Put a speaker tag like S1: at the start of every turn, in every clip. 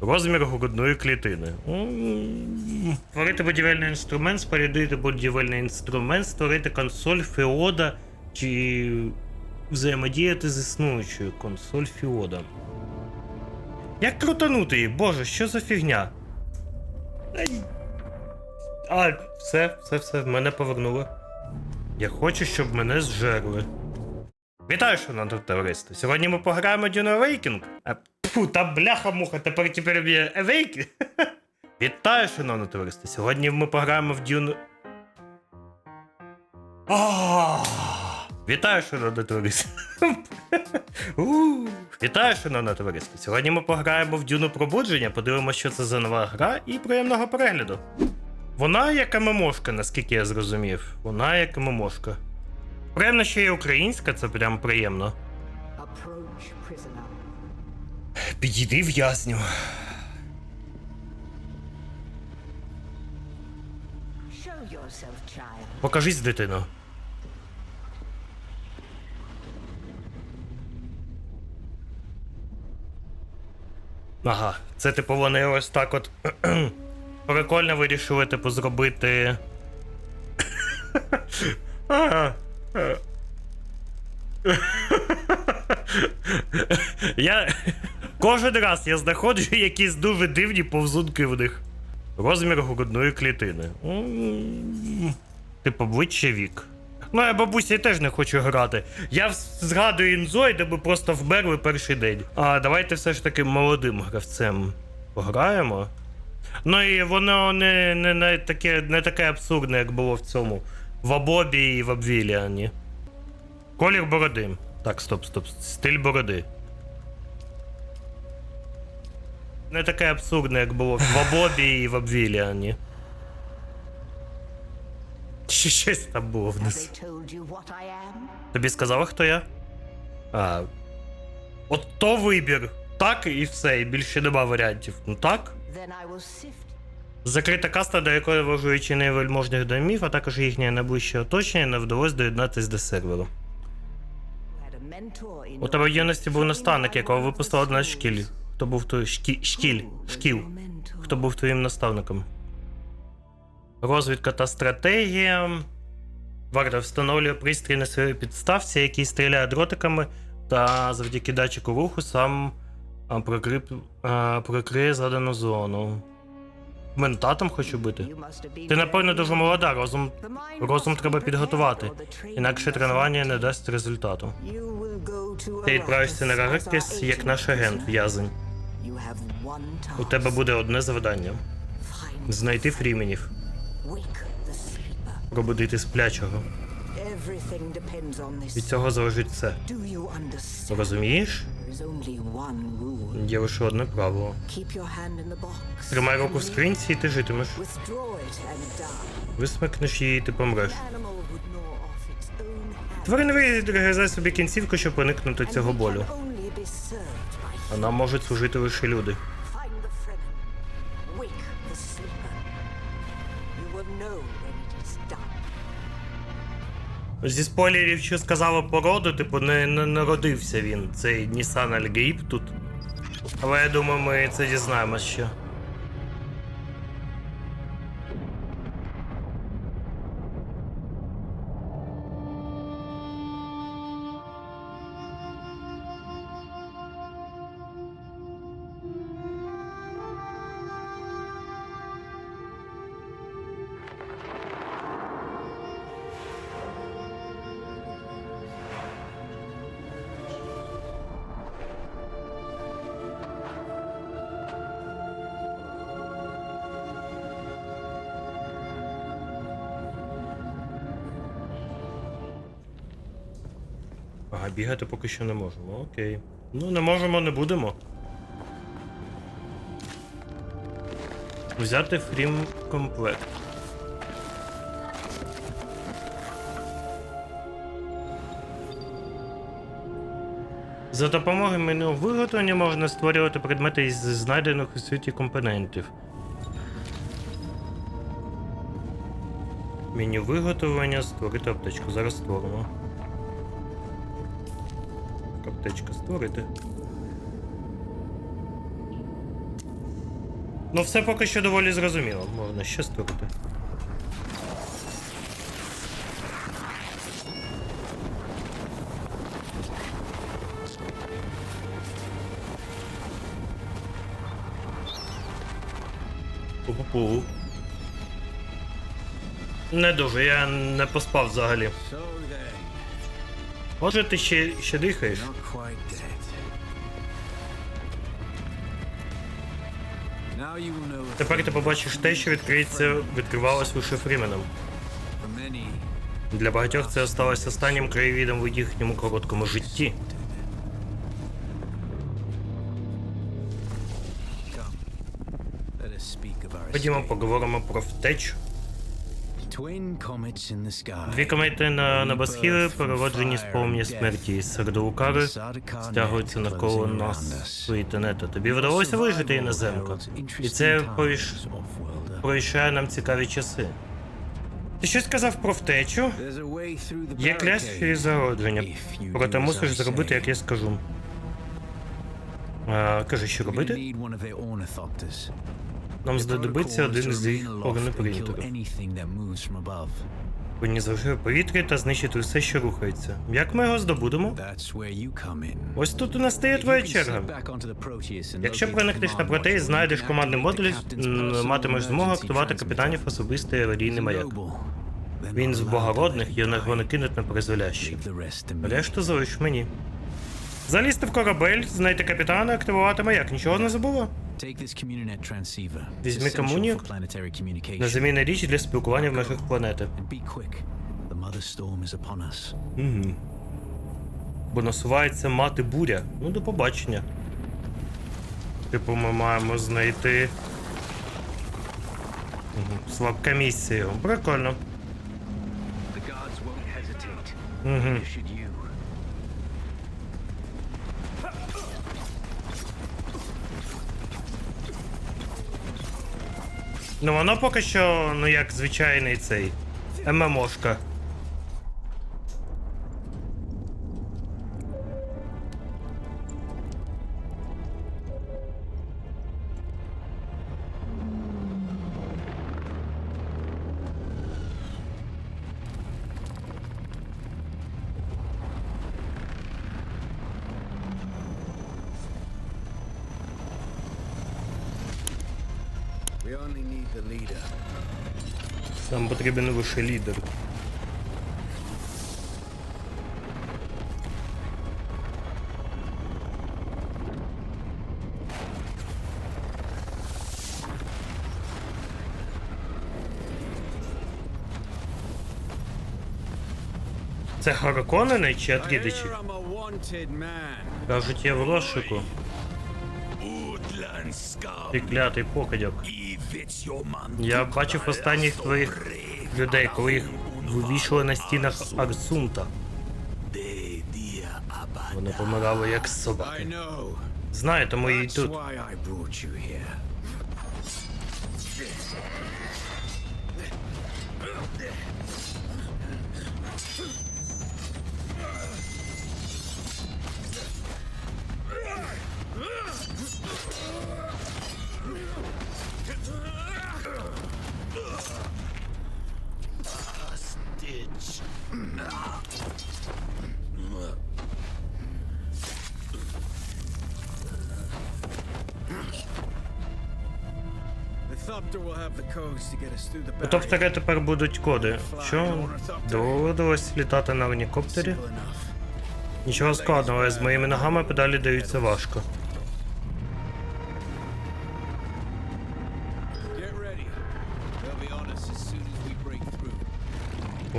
S1: Розмір грудної клітини. Створити будівельний інструмент, спорядити будівельний інструмент, створити консоль Феода чи взаємодіяти з існуючою консоль Феода. Як крутанути її? Боже, що за фігня? А, все, все, все, мене повернули. Я хочу, щоб мене зжерли. Вітаю, шановне товариство. Сьогодні ми пограємо Dune Awakening. Фу, та бляха-муха, тепер тепер є Awakening. Вітаю, шановне товариство. Сьогодні ми пограємо в. А, Вітаю, шановне товариство. Вітаю, шановне товариство. Сьогодні ми пограємо в Дюну пробудження, подивимося, що це за нова гра, і приємного перегляду. Вона як ММОшка, наскільки я зрозумів. Вона як ММОшка. Приємно, що є українська, це прям приємно. Підійди в'язню.
S2: Show.
S1: Покажись, дитино. Ага, це типу вони ось так от. Прикольно вирішили, типу, зробити. Я кожен раз я знаходжу якісь дуже дивні повзунки в них. Розмір грудної клітини. Типу, обличчя вік. Ну, я бабусі теж не хочу грати. Я згадую інзой, де ми просто вмерли перший день. А давайте все ж таки молодим гравцем пограємо. Ну і воно не, не, не, таке, не таке абсурдне, як було в цьому. В Абобі і в Обвіліані. Колір бороди. Так, стоп, стоп. Стиль бороди. Не таке абсурдне, як було в Абобі і в Обвіліані. Ще щось там було вниз. Тобі сказали, хто я? А. От то вибір. Так і все, і більше нема варіантів. Ну так? Закрита каста, до якої вважаючи невельможних домів, а також їхнє найближче оточення, не вдалося доєднатись до серверу. У тебе в юності був наставник, якого випустила одна з шкіль. Хто був той шкі... шкіль, шкіл. Хто був твоїм наставником? Розвідка та стратегія. Варта встановлює пристрій на своїй підставці, який стріляє дротиками, та завдяки датчику руху сам а, задану зону. Ментатом хочу
S2: been
S1: Ти, напевно, дуже молода, розум, розум треба підготувати, інакше тренування не дасть результату. Ти відправишся на Раракіс як наш агент, в'язень. У тебе буде одне завдання: знайти фріменів, пробудити сплячого. Від цього залежить все. Розумієш? Є лише одне правило. Тримай руку в скринці і ти житимеш. Висмикнеш її, і ти помреш. Тварина відгризе собі кінцівку, щоб уникнути цього болю. А нам можуть служити лише люди. Зі спойлерів, що сказала породу, типу, не, не народився він, цей Нісан Альгейб тут. Але я думаю, ми це дізнаємось ще. Ага, бігати поки що не можемо. Окей. Ну, не можемо, не будемо. Взяти фрім комплект. За допомогою меню виготовлення можна створювати предмети із знайдених у світі компонентів. Меню виготовлення створити аптечку. Зараз створимо. Аптечка створити. Ну, все поки що доволі зрозуміло. Можна ще створити. Пу-пу-пу. Не дуже, я не поспав взагалі. Може ти ще, ще дихаєш? Тепер ти побачиш те, що відкриється, відкривалось лише Фріменом. Для багатьох це осталось останнім краєвідом в їхньому короткому житті. Ходімо, поговоримо про втечу. Дві комети на небосхилі, перероджені з полум'я смерті із сердоукари, стягуються навколо нас свої тенети. Тобі вдалося вижити іноземка. І це повіш... повіщає нам цікаві часи. Ти щось сказав про втечу? Є клясть і зародження. Проте мусиш зробити, як я скажу. А, кажи, що робити? Нам знадобиться один з їх орнопринтерів. Повинні завжди в повітрі та знищити все, що рухається. Як ми його здобудемо? Ось тут у нас стає твоя черга. Якщо проникнеш на протеї, знайдеш командний модуль, матимеш змогу актувати капітанів особистий аварійний маяк. Він з благородних і його не кинуть на призволяще. Решту залиш мені. Залізти в корабель, знайти капітана, активувати маяк. Нічого не забула?
S3: Візьми комунік.
S1: Незамінна річ для спілкування в межах планети. Угу. Бо насувається мати буря. Ну, до побачення. Типу, ми маємо знайти. Угу. Слабка місія. Прикольно. Угу. Ну воно поки що, ну як звичайний цей ММОшка. Потрібен лише лідер. Це Харконени чи Атрідичі? Кажуть, я в розшуку. Ти клятий покидьок. Я бачив останніх твоїх людей, коли їх вивішували на стінах Арсунта. Вони помирали як собаки. Знаю, тому і тут. Топтера тепер будуть коди. Що? Доводилось літати на гелікоптері? Нічого складного, але з моїми ногами педалі даються важко.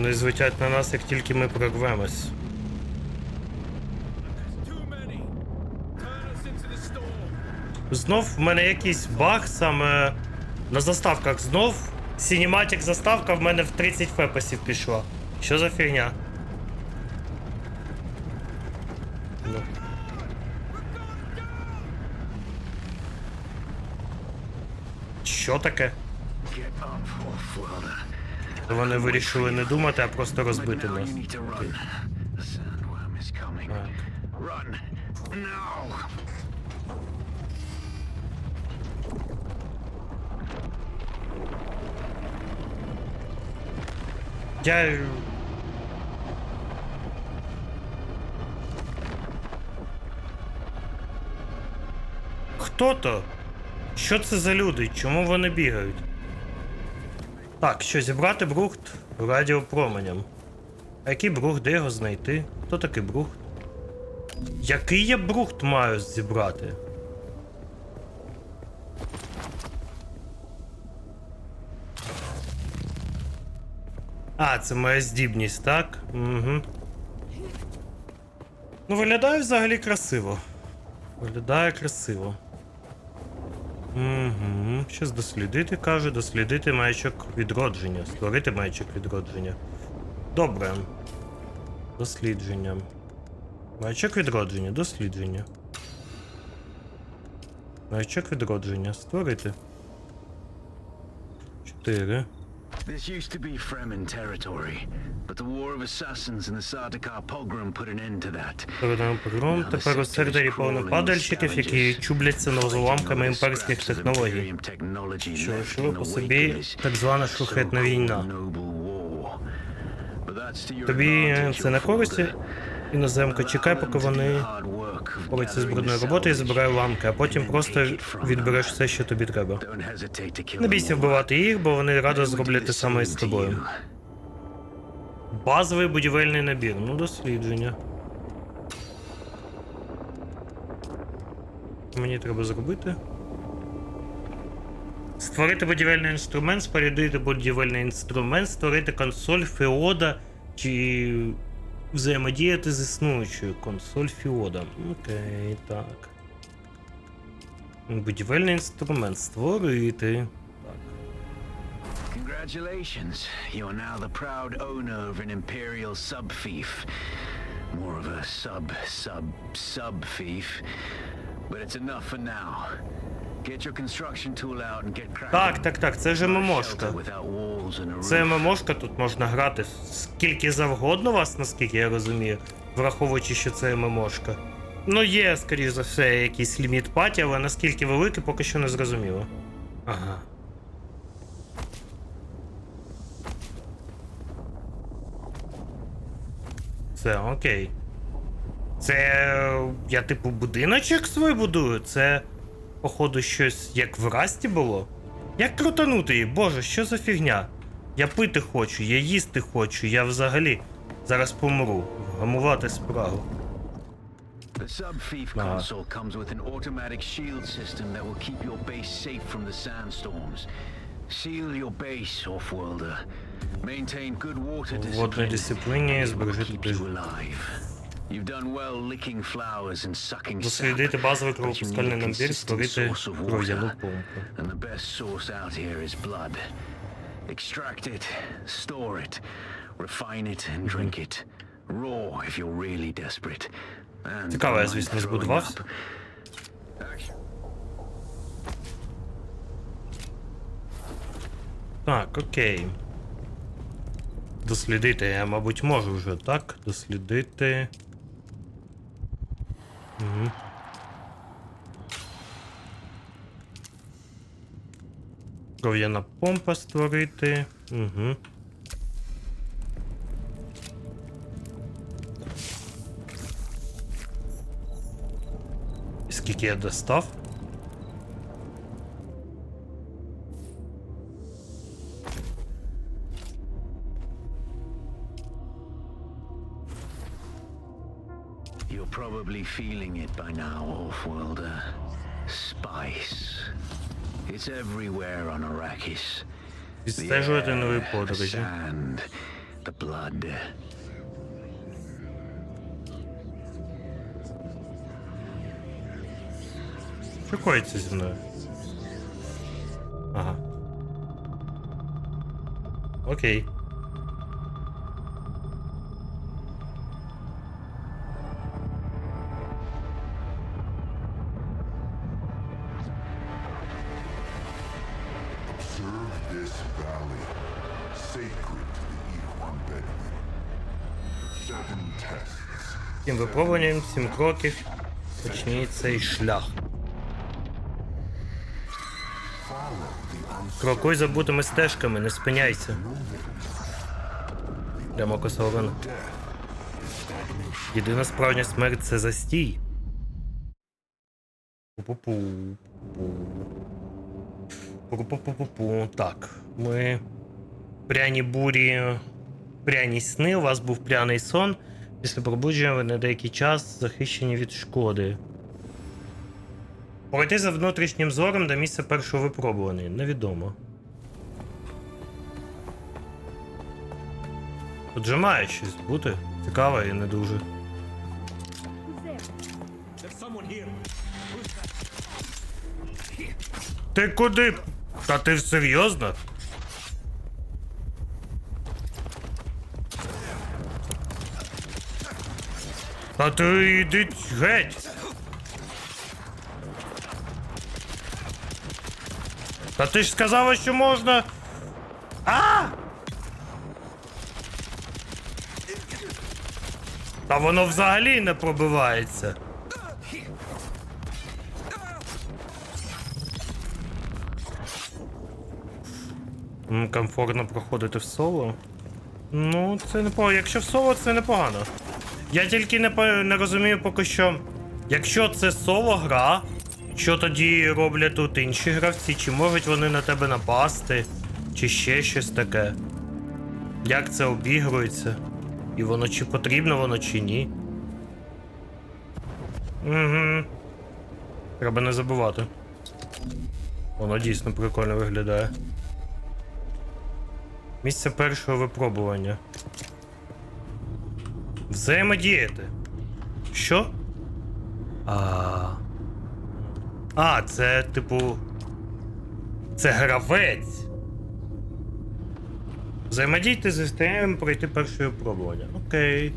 S1: Вони злетять на нас, як тільки ми прорвемось. Знов в мене якийсь баг саме на заставках. Знов Cinematic заставка в мене в 30 фепасів пішла. Що за фігня? Ну. Що таке? Тобто вони вирішили не думати, а просто розбити нас. Я... Хто то? Що це за люди? Чому вони бігають? Так, що зібрати брухт радіопроменем. А який брухт, де його знайти? Хто такий брухт? Який я брухт маю зібрати? А, це моя здібність, так? Угу. Ну, виглядає взагалі красиво. Виглядає красиво. Угу. Щас дослідити, каже, дослідити маячок відродження. Створити маячок відродження. Добре. Дослідження. Маячок відродження, дослідження. Маячок відродження. Створити. 4.
S4: This used to be Fremen territory, but the War of Assassins and the Sardaukar pogrom put an end to that.
S1: Передаємо погром. Тепер у сердері повно падальщиків, які чубляться над уламками імперських технологій. Що йшло по собі так звана шухетна війна. Тобі це на користі? Іноземка, чекай, поки вони пораться з брудною роботою і забирай ламки, а потім просто відбереш все, що тобі треба. Не бійся вбивати їх, бо вони радо зроблять те саме з тобою. Базовий будівельний набір. Ну, дослідження. Мені треба зробити. Створити будівельний інструмент, спорядити будівельний інструмент, створити консоль Феода чи взаємодіяти з існуючою консоль Феода. Окей, так. Будівельний інструмент створити.
S4: Congratulations, you are now the proud owner of an imperial sub-fief. More of a sub-sub-sub-fief. But it's enough for now.
S1: Так, так, так, це
S4: and a
S1: Це
S4: roof.
S1: мемошка, тут можна грати скільки завгодно вас, наскільки я розумію, враховуючи, що це мемошка. Ну, є, скоріш за все, якийсь ліміт паті, але наскільки великий, поки що не зрозуміло. Ага. Це окей. Це я типу будиночок свій будую? Це, походу, щось як в расті було? Як крутанути її? Боже, що за фігня? Я пити хочу, я їсти хочу, я взагалі зараз помру. Вгамувати справу.
S4: The sub-fief
S1: Ah.
S4: console comes with an automatic shield system that will keep your base safe from the sandstorms. Seal your base, Offworlder. Maintain good water
S1: Водної
S4: discipline.
S1: дисципліні,
S4: it will
S1: збережити
S4: keep you alive. You've done well licking flowers and sucking
S1: Дослідити базовий кровопускальний набір, створити кров'яну помпу.
S4: And the best source out here is blood. Extract it, store it, refine it and drink it. Raw if you're really desperate. And
S1: Цікаво, я, звісно, збудувався. Так, окей. Дослідити я, мабуть, можу вже, так? Дослідити. Угу. Кров'яна помпа створити. Угу. Скільки я достав?
S4: probably feeling it by now, Offworlder. Spice. It's everywhere on Arrakis. The
S1: Відстежувати нові
S4: air, the
S1: подорожі.
S4: sand, the blood.
S1: Що коїться зі мною? Ага. Окей.
S5: Observe This valley, sacred to the Ikhwan Bedouin. Seven tests.
S1: Сім випробуванням, сім кроків. Почніє цей шлях. Крокуй забутими стежками, не спиняйся. Прямо косовано. Єдина справжня смерть це застій. Пу-пу-пу. Пу-пу-пу-пу-пу. Так, ми. Пряні бурі. Пряні сни. У вас був пряний сон. Після пробудження ви на деякий час захищені від шкоди. Пройти за внутрішнім зором до місця першого випробування. Невідомо. Тут же має щось бути. Цікаве і не дуже. Ти куди? Та ти серйозно? Та ти геть. Та ти ж сказала, що можна. А! Та воно взагалі не пробивається. Комфортно проходити в соло. Ну, це непогано. Якщо в соло, це непогано. Я тільки не, не розумію поки що. Якщо це соло гра, що тоді роблять тут інші гравці? Чи можуть вони на тебе напасти? Чи ще щось таке? Як це обігрується? І воно чи потрібно воно, чи ні? Угу. Треба не забувати. Воно дійсно прикольно виглядає. Місце першого випробування. Взаємодіяти. Що? А. А, це типу. Це гравець. Взаємодійте з СТМ, пройти перше випробування. Окей.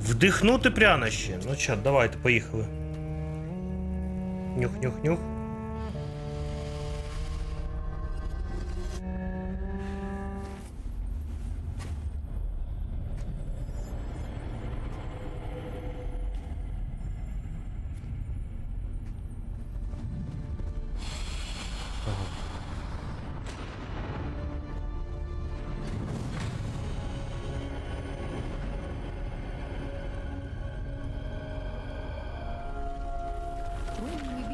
S1: Вдихнути прянощі. Ну чат, давайте, поїхали. Нюх-нюх-нюх.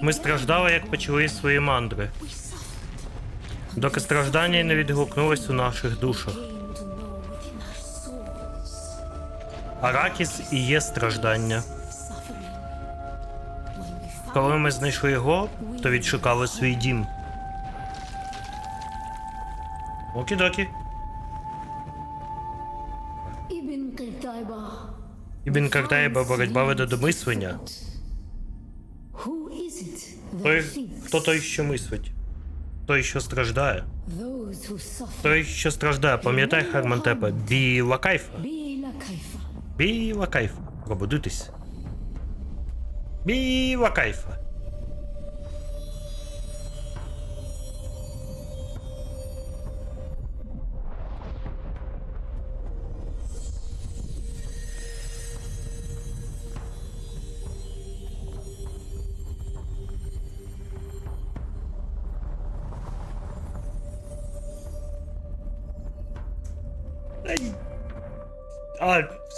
S1: Ми страждали, як почали свої мандри. Доки страждання не відгукнулось у наших душах. Аракіс і є страждання. Коли ми знайшли його, то відшукали свій дім. Окі-докі.
S6: Ібн Картайба.
S1: Боротьба веде до мислення.
S6: Who is it that
S1: Той,
S6: thinks?
S1: хто той, що мислить? Той, що страждає.
S6: Those who suffer.
S1: Той, що страждає, пам'ятай Хармантепа. Біла кайфа.
S6: Біла кайфа.
S1: Біла кайфа. Пробудитись. Біла кайфа.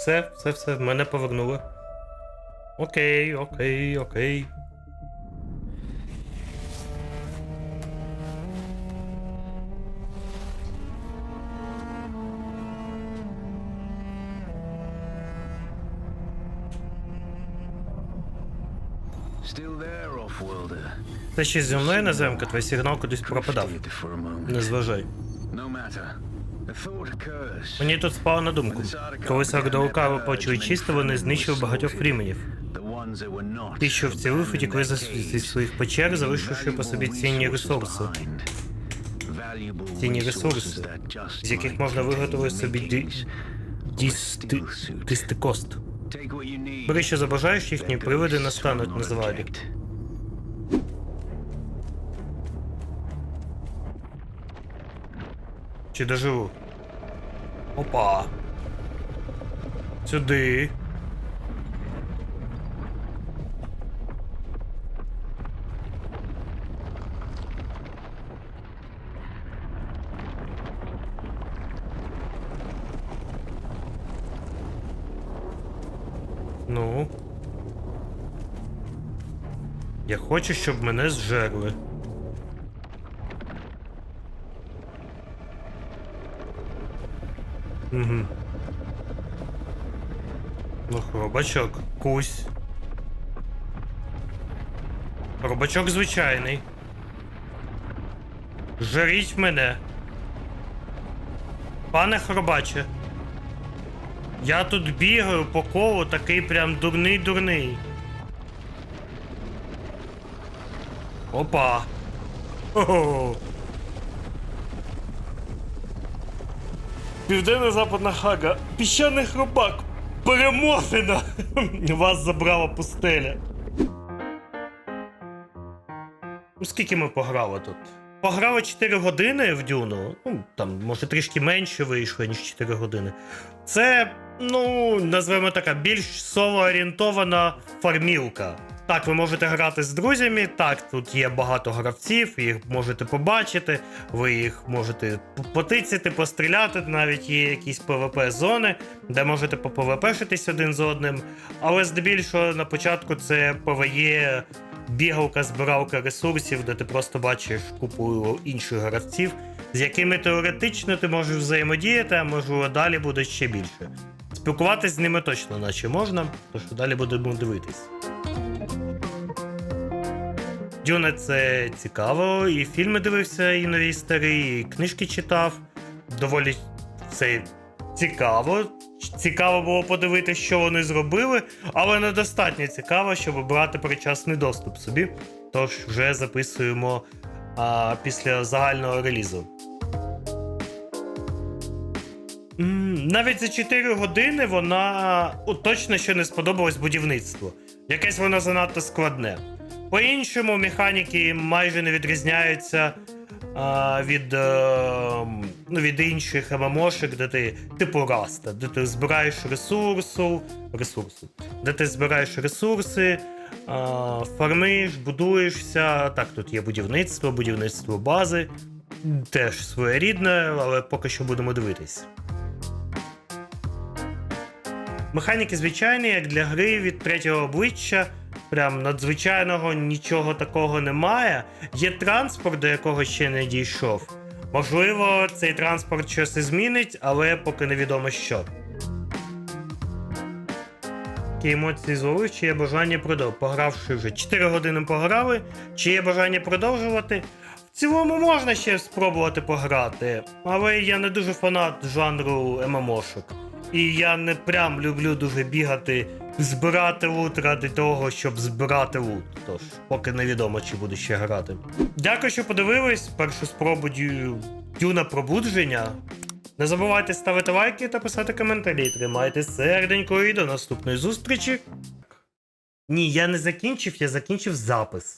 S1: Все, все, все, мене повернули. Окей, окей, окей.
S4: Off-worlder.
S1: Ще зі мною наземка, твій сигнал кудись пропадав. Не зважай. Мені тут спало на думку. Коли Сардаука почали чисто, вони знищили багатьох фріменів. Ті, що вцілив, утікли зі своїх печер, залишивши по собі цінні ресурси, Цінні ресурси, з яких можна виготовити собі ді- дісти... дистикост. Бери, що забажаєш, їхні привиди настануть на заваді. Чи доживу? Опа. Сюди. Ну. Я хочу, щоб мене зжерли. Угу. Ну, хробачок. Кусь. Хробачок звичайний. Жаріть мене. Пане хробаче. Я тут бігаю по колу, такий прям дурний-дурний. Опа. Хо-хо. Південно-западна Хага. Піщаний хробак. Переможена! Вас забрала пустеля. Ну, Скільки ми пограли тут? Пограли 4 години в Дюну. Ну, там, може, трішки менше вийшло, ніж 4 години. Це, ну, назвемо така, більш соло-орієнтована фармілка. Так, ви можете грати з друзями, так, тут є багато гравців, їх можете побачити, ви їх можете потицяти, постріляти, навіть є якісь PvP-зони, де можете попвпшитись один з одним. Але здебільшого на початку це PvE бігалка, збиралка ресурсів, де ти просто бачиш купу інших гравців, з якими теоретично ти можеш взаємодіяти, а можливо далі буде ще більше. Спілкуватись з ними точно наче можна, тож далі будемо дивитись. Дюна це цікаво, і фільми дивився, і нові і старі, і книжки читав. Доволі це цікаво. Цікаво було подивитися, що вони зробили, але недостатньо цікаво, щоб брати перечасний доступ собі. Тож вже записуємо а, після загального релізу. Навіть за 4 години вона точно ще не сподобалось будівництво. Якесь воно занадто складне. По-іншому, механіки майже не відрізняються а, від, е, ну, від інших ММОшек, де ти типу Раста, де ти збираєш ресурсу, ресурсу, де ти збираєш ресурси, а, фармиш, будуєшся. Так, тут є будівництво, будівництво бази. Теж своєрідне, але поки що будемо дивитись. Механіки звичайні, як для гри від третього обличчя. Прям надзвичайного нічого такого немає. Є транспорт, до якого ще не дійшов. Можливо, цей транспорт щось і змінить, але поки невідомо що. Які емоції зловив, чи є бажання продовжувати. Погравши вже 4 години пограли, чи є бажання продовжувати. В цілому можна ще спробувати пограти, але я не дуже фанат жанру ММОшок. І я не прям люблю дуже бігати, збирати лут ради того, щоб збирати лут. Тож, поки невідомо, чи буду ще грати. Дякую, що подивились. Першу спробу дю... дюна пробудження. Не забувайте ставити лайки та писати коментарі. Тримайте серденько і до наступної зустрічі. Ні, я не закінчив, я закінчив запис.